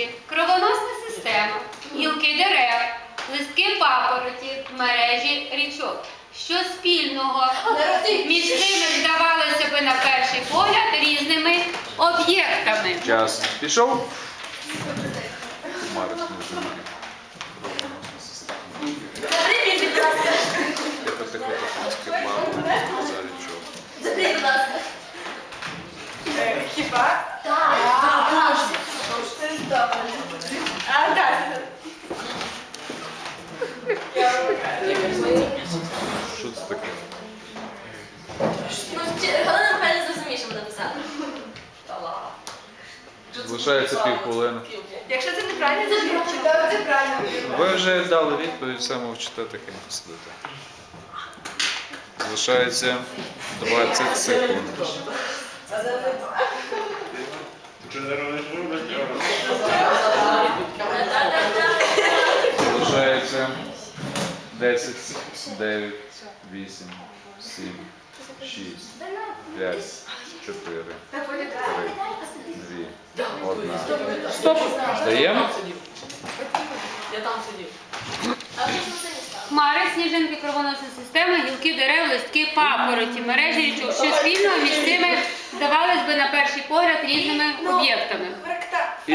речі, кровоносна система, гілки дерев, листки папороті, мережі річок. Що спільного між ними здавалося би на перший погляд різними об'єктами. Час пішов. Марик не розуміє. Заберіть, будь ласка. Тихо, тихо, тихо. За річок. Заберіть, будь ласка. Хіба? Залишається півхвилини. Якщо це неправильно, це це правильно. Ви вже дали відповідь, все мовчите таке посидите. Залишається 20 секунд. Залишається 10, 9, 8, 7, 6, 5, 4, 3, 2, 1. Стоп! Здаємо? Я там сидів. Хмари, сніжинки, кровоносна система, гілки дерев, листки, папороті, мережі річок. Що спільного між цими здавалось би на перший погляд різними об'єктами. І